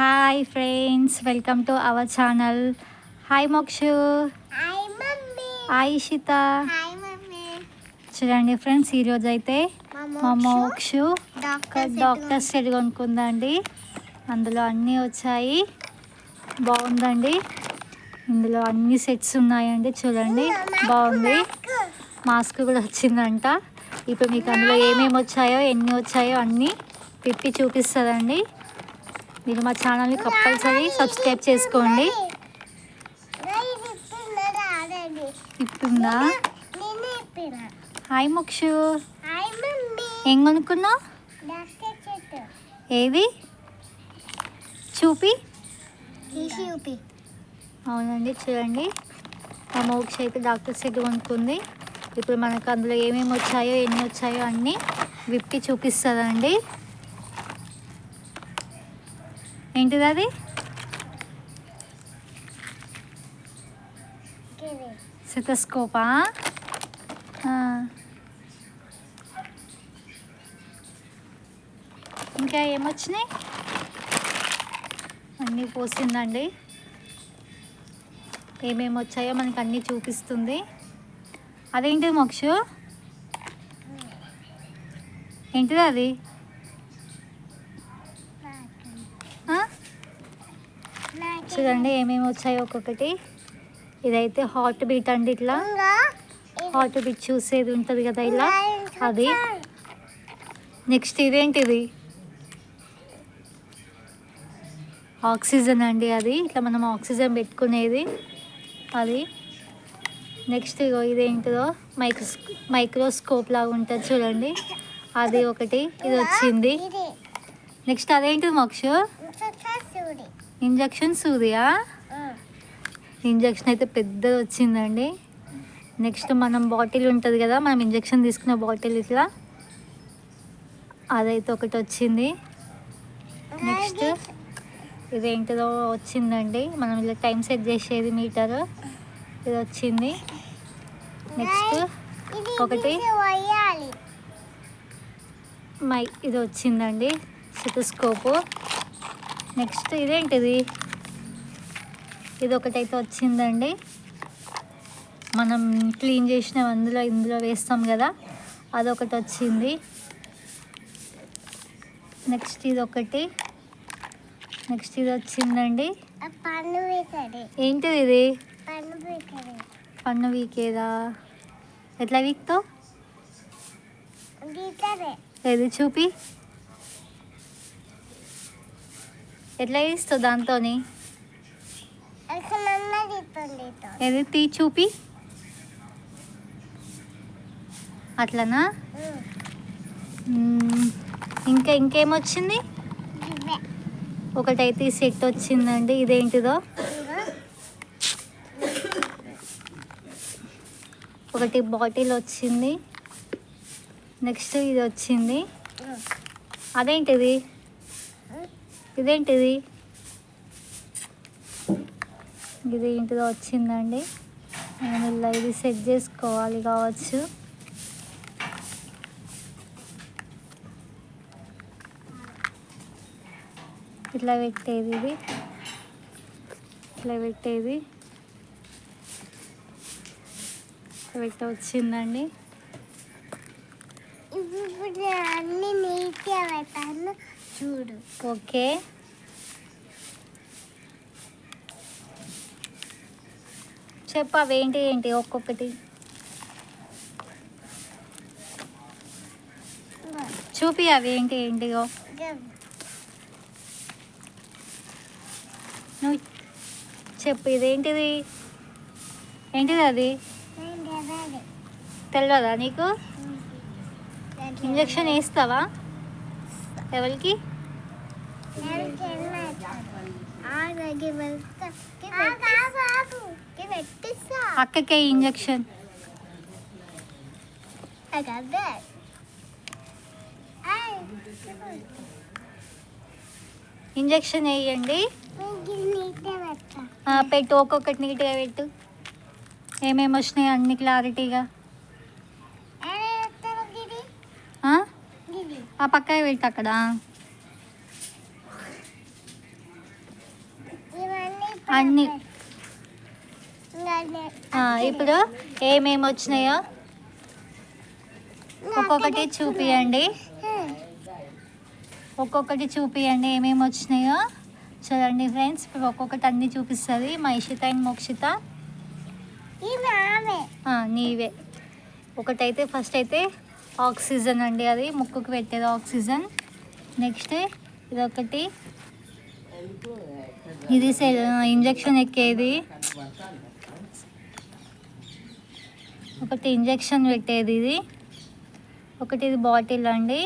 Hi friends welcome to our channel hi Mokshu hi mummy చూడండి friends ఈరోజు అయితే మా మోక్షు డాక్టర్ డాక్టర్ సెట్ కొనుక్కుందండి. అందులో అన్నీ వచ్చాయి. బాగుందండి. ఇందులో అన్ని సెట్స్ ఉన్నాయండి. చూడండి బాగుంది. మాస్క్ కూడా వచ్చిందంట. ఇప్పుడు మీకు అందులో ఏమేమి వచ్చాయో ఎన్ని వచ్చాయో అన్నీ తిప్పి చూపిస్తుందండి. మీరు మా ఛానల్ని కంపల్సరీ సబ్స్క్రైబ్ చేసుకోండి. ఇప్పుడుందా హాయ్ మోక్షు. ఏం కొనుక్కున్నావు? ఏవి? ఏది చూపి చూపి. అవునండి చూడండి. మా మోక్ష అయితే డాక్టర్ సెట్ కొనుక్కుంది. ఇప్పుడు మనకు అందులో ఏమేమి వచ్చాయో ఎన్ని వచ్చాయో అన్నీ విప్పి చూపిస్తుందండి. ఏంటిది అది సితస్కోపా? ఇంకా ఏమొచ్చినాయి? అన్నీ పోసిందండి ఏమేమి వచ్చాయో మనకి అన్నీ చూపిస్తుంది. అదేంటిది మోక్షు? ఏంటిది అది ఆ? చూడండి ఏమేమి వచ్చాయో ఒక్కొక్కటి. ఇదైతే హార్ట్ బీట్ అండి ఇట్లా. హార్ట్ బీట్ చూసేది ఉంటుంది కదా ఇలా. అది. నెక్స్ట్ ఇదేంటిది? ఆక్సిజన్ అండి అది. ఇట్లా మనం ఆక్సిజన్ పెట్టుకునేది. అది. నెక్స్ట్ ఇగో ఇదేంటిదో? మైక్రోస్ మైక్రోస్కోప్ లాగా ఉంటుంది చూడండి. అది ఒకటి. ఇది వచ్చింది. నెక్స్ట్ అదేంటిది మోక్ష? ఇంజక్షన్ సూదియా? ఇంజక్షన్ అయితే పెద్దది వచ్చిందండి. నెక్స్ట్ మనం బాటిల్ ఉంటుంది కదా మనం ఇంజక్షన్ తీసుకునే బాటిల్ ఇట్లా. అదైతే ఒకటి వచ్చింది. నెక్స్ట్ ఇదేంటిదో వచ్చిందండి. మనం ఇలా టైం సెట్ చేసేది మీటర్. ఇది వచ్చింది. నెక్స్ట్ ఒకటి. మై ఇది వచ్చిందండి. సిటోస్కోపు నెక్స్ట్ ఇదేంటిది? ఇది ఒకటైతే వచ్చిందండి. మనం క్లీన్ చేసిన అందులో ఇందులో వేస్తాం కదా అదొకటి వచ్చింది. నెక్స్ట్ ఇది ఒకటి నెక్స్ట్ ఇది వచ్చిందండి. ఏంటిది ఇది? పన్ను వీకది ఎట్లా గీతదే. ఏది చూపి? ఎట్లా నన్న గీతుంది ఏది? తీ చూపి. అట్లనా. ఇంకా ఇంకేమొచ్చింది? ఒకటైతే ఈ సెట్ వచ్చిందండి. ఇదేంటిదో? ఒకటి బాటిల్ వచ్చింది. నెక్స్ట్ ఇది వచ్చింది. అదేంటిది? ఇదేంటిది? ఇది ఏంటిదో వచ్చిందండి. నేను ఇలా ఇది సెట్ చేసుకోవాలి కావచ్చు. ఇట్లా పెట్టేది ఇది. ఇట్లా పెట్టేది. పెట్ట వచ్చిందండి. ఇప్పుడు అన్ని నీట్గా పెట్టాను. చూడు. ఓకే. చెప్పు అవేంటి ఏంటి ఒక్కొక్కటి. చూపి అవి ఏంటి ఏంటిగో నువ్వు చెప్పు ఇదేంటిది ఏంటిది? అది? తెలియదా నీకు? ఇంజక్షన్ వేస్తావా? ఎవరికి? అక్కకే ఇంజక్షన్. ఇంజక్షన్ వేయండి. పెట్టా ఒక్కొక్కటి నీట్గా పెట్టు. ఏమేమి వచ్చినాయి అన్ని క్లారిటీగా? ఆ? పక్కకి పెట్టు అక్కడ. అన్ని. ఇప్పుడు ఏమేమి వచ్చినాయో ఒక్కొక్కటి చూపియండి. ఒక్కొక్కటి చూపియండి ఏమేమి వచ్చినాయో. చూడండి ఫ్రెండ్స్ ఇప్పుడు ఒక్కొక్కటి అన్నీ చూపిస్తుంది. మా ఇషిత అండ్ మోక్షిత. నీవే. ఒకటైతే ఫస్ట్ అయితే ఆక్సిజన్ అండి అది. ముక్కుకు పెట్టేది ఆక్సిజన్. నెక్స్ట్ ఇది ఒకటి ఇది ఇంజెక్షన్ ఎక్కేది. ఒకటి ఇంజెక్షన్ పెట్టేది ఇది. ఒకటి ఇది బాటిల్ అండి.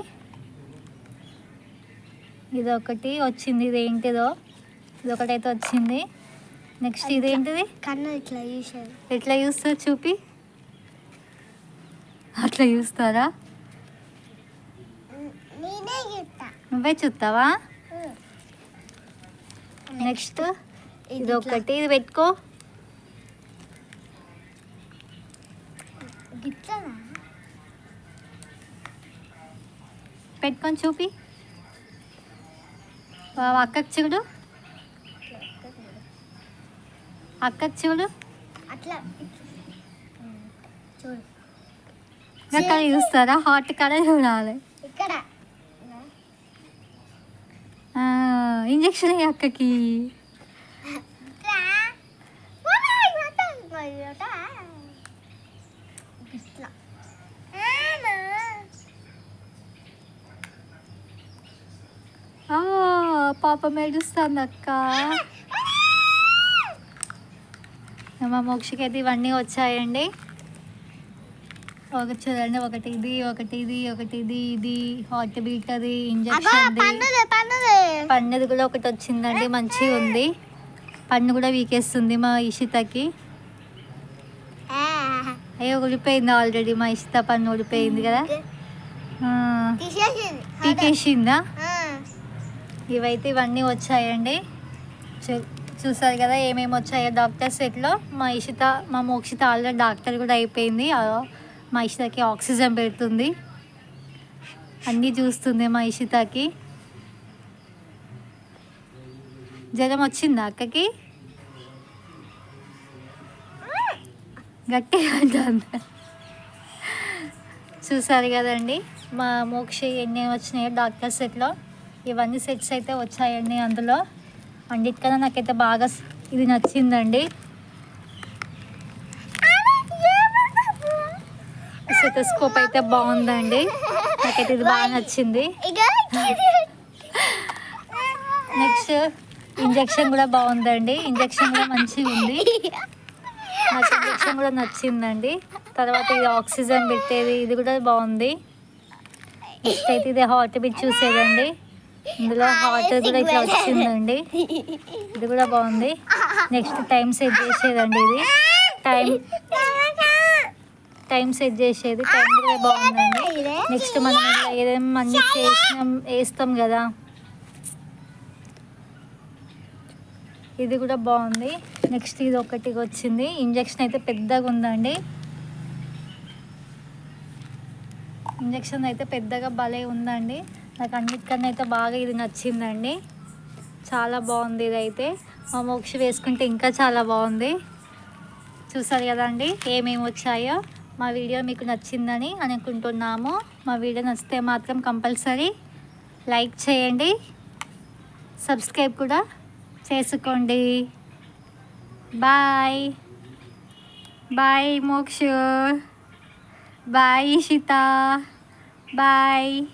ఇది ఒకటి వచ్చింది ఇది ఏంటిదో? ఇది ఒకటైతే వచ్చింది. నెక్స్ట్ కన్ను ఇట్లా చూసాడు ఎట్లా చూస్తారు చూపి. అట్లా చూస్తారా? నువ్వే చూస్తావా? నెక్స్ట్ ఇది ఒకటి ఇది పెట్టుకో. పెట్టుకొని చూపి. అక్కకి చూడు. అక్కకి చూడు. అట్లా. చూడు. చూస్తారా? హాట్ కాడ చూడాలి. ఇంజక్షన్ అక్కకి? పాపం ఏడుస్తుంది అక్క మా మోక్షకి అయితే ఇవన్నీ వచ్చాయండి. ఒకటి చూడండి ఒకటి ఇది ఒకటి ఇది ఒకటి ఇది ఇది హార్ట్ బీట్ అది. ఇంజక్షన్ పన్నుది. కూడా ఒకటి వచ్చిందండి మంచిగా ఉంది. పన్ను కూడా వీకేస్తుంది మా ఇషితకి. అయ్యో ఊడిపోయింది ఆల్రెడీ మా ఇషిత పన్ను ఊడిపోయింది కదా. పీకేసిందా. ఇవైతే ఇవన్నీ వచ్చాయండి. చూసారు కదా ఏమేమి వచ్చాయో డాక్టర్ సెట్లో. మా ఇషిత మా మోక్షిత ఆల్రెడీ డాక్టర్ కూడా అయిపోయింది. మా ఇషితకి ఆక్సిజన్ పెడుతుంది. అన్నీ చూస్తుంది మా ఇషితకి. జ్వరం వచ్చిందా అక్కకి? గట్టిగా ఉంటుంది చూసారు కదండి మా మోక్ష ఎన్ని వచ్చినాయో డాక్టర్ సెట్లో. ఇవన్నీ సెట్స్ అయితే వచ్చాయండి అందులో. అన్నిటికన్నా నాకైతే బాగా ఇది నచ్చిందండి. స్టెథోస్కోప్ అయితే బాగుందండి. నాకైతే ఇది బాగా నచ్చింది. నెక్స్ట్ ఇంజెక్షన్ కూడా బాగుందండి. ఇంజెక్షన్ కూడా మంచిగా ఉంది. నాకు ఇంజక్షన్ కూడా నచ్చిందండి. తర్వాత ఇది ఆక్సిజన్ పెట్టేది ఇది కూడా బాగుంది. నెక్స్ట్ అయితే ఇది హార్ట్ బీట్ చూసేదండి. ఇందులో హార్ట్ కూడా ఇట్లా వచ్చిందండి. ఇది కూడా బాగుంది. నెక్స్ట్ టైం సెట్ చేసేదండి ఇది. టైం టైం సెట్ చేసేది. టైం కూడా బాగుందండి. నెక్స్ట్ మనం ఏదైనా అన్ని చేసినాం వేస్తాం కదా. ఇది కూడా బాగుంది. నెక్స్ట్ ఇది ఒకటి వచ్చింది. ఇంజక్షన్ అయితే పెద్దగా ఉందండి. ఇంజక్షన్ అయితే పెద్దగా భలే ఉందండి. నాకు అన్నిటికన్నా అయితే బాగా ఇది నచ్చిందండి. చాలా బాగుంది ఇది అయితే మా మోక్ష వేసుకుంటే ఇంకా చాలా బాగుంది. చూసారు కదండి ఏమేమి వచ్చాయో. మా వీడియో మీకు నచ్చిందని అనుకుంటున్నాము. మా వీడియో నచ్చితే మాత్రం కంపల్సరీ లైక్ చేయండి. సబ్స్క్రైబ్ కూడా చేసుకోండి. Bye. Bye Moksha. Bye Ishita. Bye.